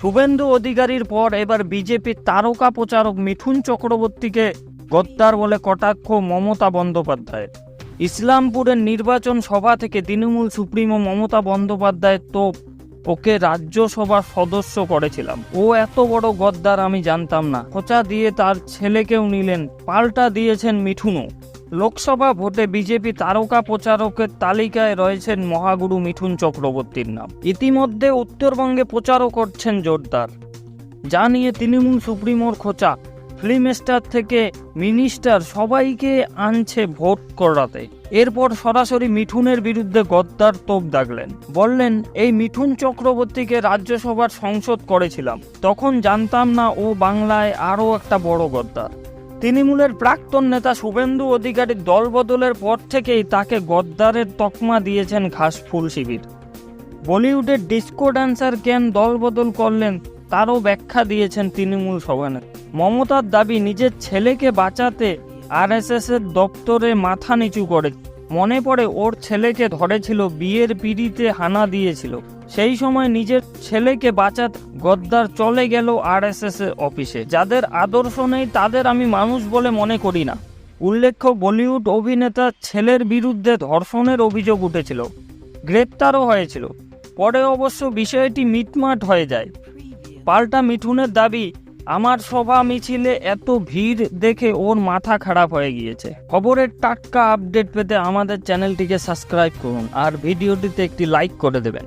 শুভেন্দু অধিকারীর পর এবার বিজেপির তারকা প্রচারক মিঠুন চক্রবর্তীকে গদ্দার বলে কটাক্ষ মমতা বন্দ্যোপাধ্যায় ইসলামপুরের নির্বাচন সভা থেকে তৃণমূল সুপ্রিমো মমতা বন্দ্যোপাধ্যায় তো ওকে রাজ্যসভার সদস্য করেছিলাম। ও এত বড় গদ্দার আমি জানতাম না। খোঁচা দিয়ে তার ছেলেকেও নিলেন, পাল্টা দিয়েছেন মিঠুনও। লোকসভা ভোটে বিজেপি তারকা প্রচারকের তালিকায় রয়েছেন মহাগুরু মিঠুন চক্রবর্তীর নাম। ইতিমধ্যে উত্তরবঙ্গে প্রচারও করছেন জোরদার। যা নিয়ে তৃণমূল সুপ্রিমোর খোঁচা। ফিল্ম স্টার থেকে মিনিস্টার সবাইকে আনছে ভোট করাতে। এরপর সরাসরি মিঠুনের বিরুদ্ধে গদ্দার তোপ দাগলেন। বললেন, এই মিঠুন চক্রবর্তীকে রাজ্যসভার সংসদ করেছিলাম। তখন জানতাম না ও বাংলায় আরও একটা বড় গদ্দার। তৃণমূলের প্রাক্তন নেতা শুভেন্দু অধিকারীর দলবদলের পর থেকেই তাকে গদ্দারের তকমা দিয়েছেন ঘাসফুল শিবির। বলিউডের ডিস্কো ড্যান্সার কেন দলবদল করলেন তারও ব্যাখ্যা দিয়েছেন তৃণমূল সভানেতা। মমতার দাবি, নিজের ছেলেকে বাঁচাতে আরএসএস এর দপ্তরে মাথা নিচু করে। মনে পড়ে ওর ছেলেকে ধরেছিল, বিয়ের পিড়িতে হানা দিয়েছিল। সেই সময় নিজের ছেলেকে বাঁচাতে গদ্দার চলে গেল আরএসএস এর অফিসে। যাদের আদর্শ নেই, তাদের আমি মানুষ বলে মনে করি না। উল্লেখ্য, বলিউড অভিনেতার ছেলের বিরুদ্ধে ধর্ষণের অভিযোগ উঠেছিল। গ্রেপ্তারও হয়েছিল। পরে অবশ্য বিষয়টি মিটমাট হয়ে যায়। পাল্টা মিঠুনের দাবি, আমার সভা মিছিলে এত ভিড় দেখে ওর মাথা খারাপ হয়ে গিয়েছে। খবরের টাটকা আপডেট পেতে আমাদের চ্যানেলটিকে সাবস্ক্রাইব করুন আর ভিডিওটিতে একটি লাইক করে দেবেন।